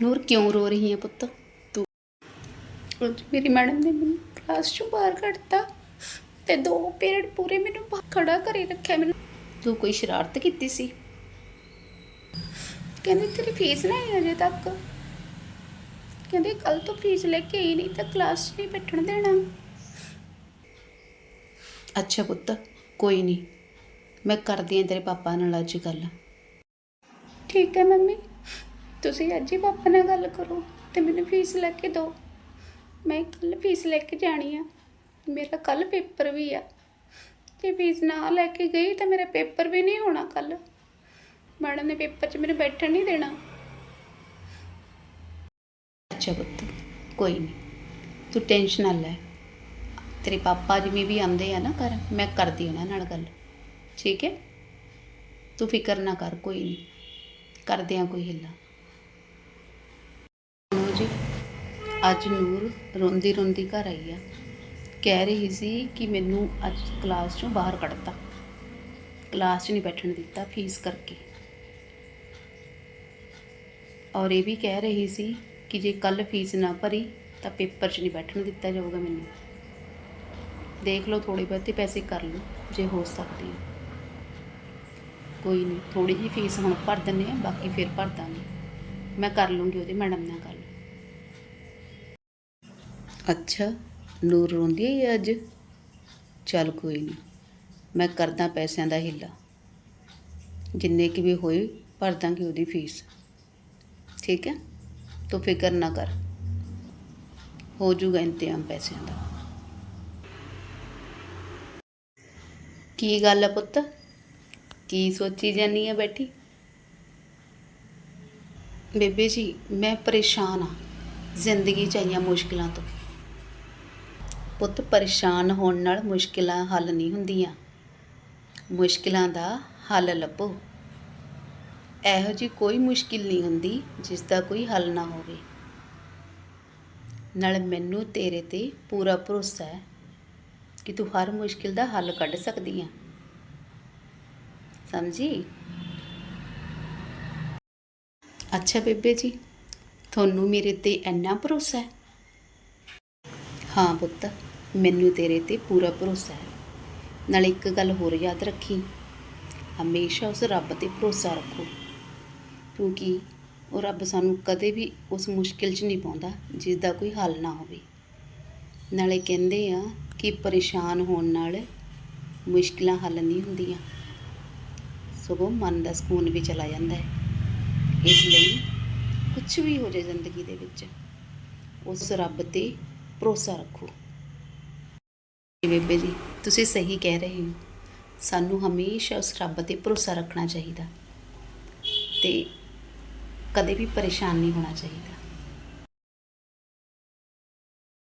ਨੂਰ ਕਿਉਂ ਰੋ ਰਹੀ ਹੈ ਪੁੱਤ? ਤੂੰ ਅੱਜ ਮੇਰੀ ਮੈਡਮ ਨੇ ਮੈਨੂੰ ਕਲਾਸ ਚੋਂ ਬਾਹਰ ਕੱਢਤਾ ਤੇ ਦੋ ਪੀਰੀਅਡ ਪੂਰੇ ਮੈਨੂੰ ਖੜਾ ਕਰੀ ਰੱਖਿਆ ਮੈਨੂੰ। ਤੂੰ ਕੋਈ ਸ਼ਰਾਰਤ ਕੀਤੀ ਸੀ? ਕਹਿੰਦੇ ਤੇਰੀ ਫੀਸ ਨਹੀਂ ਅਜੇ ਤੱਕ। ਕਹਿੰਦੇ ਕੱਲ ਤੋਂ ਫੀਸ ਲੈ ਕੇ ਆਈ ਨਹੀਂ ਤਾਂ ਕਲਾਸ 'ਚ ਨਹੀਂ ਬੈਠਣ ਦੇਣਾ। ਅੱਛਾ ਪੁੱਤ ਕੋਈ ਨਹੀਂ। ਮੈਂ ਕਰਦੀ ਹਾਂ ਤੇਰੇ ਪਾਪਾ ਨਾਲ ਅੱਜ ਗੱਲ। ਠੀਕ ਹੈ ਮੰਮੀ। ਤੁਸੀਂ ਅੱਜ ਹੀ ਪਾਪਾ ਨਾਲ ਗੱਲ ਕਰੋ ਤੇ ਮੈਨੂੰ ਫੀਸ ਲੈ ਕੇ ਦਿਓ। ਮੈਂ ਕੱਲ ਫੀਸ ਲੈ ਕੇ ਜਾਣੀ ਆ। ਮੇਰਾ ਕੱਲ ਪੇਪਰ ਵੀ ਆ। ਜੇ ਫੀਸ ਨਾ ਲੈ ਕੇ ਗਈ ਤਾਂ ਮੇਰਾ ਪੇਪਰ ਵੀ ਨਹੀਂ ਹੋਣਾ ਕੱਲ ਮੈਡਮ ਨੇ ਪੇਪਰ 'ਚ ਮੈਨੂੰ ਬੈਠਣ ਨਹੀਂ ਦੇਣਾ। ਅੱਛਾ ਪੁੱਤ, ਕੋਈ ਨਹੀਂ। ਤੂੰ ਟੈਨਸ਼ਨ ਨਾ ਲੈ। ਤੇਰੇ ਪਾਪਾ ਜਿਵੇਂ ਵੀ ਆਉਂਦੇ ਆ ਨਾ ਘਰ, ਮੈਂ ਕਰਦੀ ਉਹਨਾਂ ਨਾਲ ਗੱਲ। ਠੀਕ ਹੈ? ਤੂੰ ਫਿਕਰ ਨਾ ਕਰ, ਕੋਈ ਨਹੀਂ। ਕਰਦੇ ਆ ਕੋਈ ਹਿੱਲਾ। ਜੀ ਅੱਜ ਨੂਰ ਰੋਂਦੀ ਰੋਂਦੀ ਘਰ ਆਈ ਆ। ਕਹਿ ਰਹੀ ਸੀ ਕਿ ਮੈਨੂੰ ਅੱਜ ਕਲਾਸ ਚੋਂ ਬਾਹਰ ਕੱਢਤਾ। ਕਲਾਸ 'ਚ ਨਹੀਂ ਬੈਠਣ ਦਿੱਤਾ ਫੀਸ ਕਰਕੇ। ਔਰ ਇਹ ਵੀ ਕਹਿ ਰਹੀ ਸੀ ਕਿ ਜੇ ਕੱਲ ਫੀਸ ਨਾ ਭਰੀ ਤਾਂ ਪੇਪਰ 'ਚ ਨਹੀਂ ਬੈਠਣ ਦਿੱਤਾ ਜਾਊਗਾ ਮੈਨੂੰ। ਦੇਖ ਲਓ ਥੋੜੇ ਬਹੁਤੇ ਪੈਸੇ ਕਰ ਲਓ, ਜੇ ਹੋ ਸਕਦੀ ਹੈ ਕੋਈ ਨਹੀਂ ਥੋੜੀ ਜਿਹੀ ਫੀਸ ਹੁਣ ਭਰ ਦਿੰਦੇ ਆ, ਬਾਕੀ ਫਿਰ ਭਰ ਦਾਂਗੇ। ਮੈਂ ਕਰ ਲੂੰਗੀ ਉਹਦੇ ਮੈਡਮ ਨਾਲ ਗੱਲ। ਅੱਛਾ, ਨੂਰ ਰੋਂਦੀ ਹੈ ਅੱਜ? ਚੱਲ ਕੋਈ ਨਹੀਂ ਮੈਂ ਕਰਦਾ ਪੈਸਿਆਂ ਦਾ ਹਿੱਲਾ। ਜਿੰਨੇ ਕੀ ਵੀ ਹੋਏ, ਭਰ ਦਾਂਗੀ ਉਹਦੀ ਫੀਸ। ਠੀਕ ਹੈ? ਤੂੰ ਫਿਕਰ ਨਾ ਕਰ। ਹੋ ਜੂਗਾ ਇੰਤਜ਼ਾਮ ਪੈਸਿਆਂ ਦਾ। ਕੀ ਗੱਲ ਹੈ ਪੁੱਤ? ਕੀ ਸੋਚੀ ਜਾਨੀ ਹੈ ਬੈਠੀ? ਬੇਬੇ ਜੀ, ਮੈਂ ਪਰੇਸ਼ਾਨ ਆ। ਜ਼ਿੰਦਗੀ ਚ ਆਈਆਂ ਮੁਸ਼ਕਲਾਂ ਤੋਂ। ਪੁੱਤ ਪਰੇਸ਼ਾਨ ਹੋਣ ਨਾਲ ਮੁਸ਼ਕਿਲਾਂ ਹੱਲ ਨਹੀਂ ਹੁੰਦੀਆਂ। ਮੁਸ਼ਕਿਲਾਂ ਦਾ ਹੱਲ ਲੱਭੋ। ਇਹੋ ਜੀ ਕੋਈ ਮੁਸ਼ਕਿਲ ਨਹੀਂ ਹੁੰਦੀ ਜਿਸ ਦਾ ਕੋਈ ਹੱਲ ਨਾ ਹੋਵੇ। ਨਾਲ ਮੈਨੂੰ ਤੇਰੇ ਤੇ ਪੂਰਾ ਭਰੋਸਾ ਹੈ ਕਿ ਤੂੰ ਹਰ ਮੁਸ਼ਕਿਲ ਦਾ ਹੱਲ ਕੱਢ ਸਕਦੀ ਹੈ ਸਮਝੀ? ਅੱਛਾ ਬੇਬੇ ਜੀ, ਤੁਹਾਨੂੰ ਮੇਰੇ ਤੇ ਇੰਨਾ ਭਰੋਸਾ ਹੈ? ਹਾਂ ਪੁੱਤ। ਮੈਨੂੰ ਤੇਰੇ ਤੇ ਪੂਰਾ ਭਰੋਸਾ ਹੈ। ਨਾਲ ਇੱਕ ਗੱਲ ਹੋਰ ਯਾਦ ਰੱਖੀ। ਹਮੇਸ਼ਾ ਉਸ ਰੱਬ ਤੇ ਭਰੋਸਾ ਰੱਖੋ। ਕਿਉਂਕਿ ਉਹ ਰੱਬ ਸਾਨੂੰ ਕਦੇ ਵੀ ਉਸ ਮੁਸ਼ਕਿਲ 'ਚ ਨਹੀਂ ਪਾਉਂਦਾ ਜਿਸ ਦਾ ਕੋਈ ਹੱਲ ਨਾ ਹੋਵੇ। ਨਾਲੇ ਕਹਿੰਦੇ ਆ ਕਿ ਪਰੇਸ਼ਾਨ ਹੋਣ ਨਾਲ ਮੁਸ਼ਕਿਲਾਂ ਹੱਲ ਨਹੀਂ ਹੁੰਦੀਆਂ। ਸਗੋਂ ਮਨ ਦਾ ਸਕੂਨ ਵੀ ਚਲਾ ਜਾਂਦਾ ਹੈ। ਇਸ ਲਈ ਕੁਝ ਵੀ ਹੋ ਜਾਏ ਜ਼ਿੰਦਗੀ ਦੇ ਵਿੱਚ, ਉਸ ਰੱਬ ਤੇ ਭਰੋਸਾ ਰੱਖੋ। ਬੇਬੇ ਜੀ, ਤੁਸੀਂ ਸਹੀ ਕਹਿ ਰਹੇ ਹੋ। ਸਾਨੂੰ ਹਮੇਸ਼ਾ ਉਸ ਰੱਬ ਤੇ ਭਰੋਸਾ ਰੱਖਣਾ ਚਾਹੀਦਾ ਤੇ ਕਦੇ ਵੀ ਪਰੇਸ਼ਾਨ ਨਹੀਂ ਹੋਣਾ ਚਾਹੀਦਾ।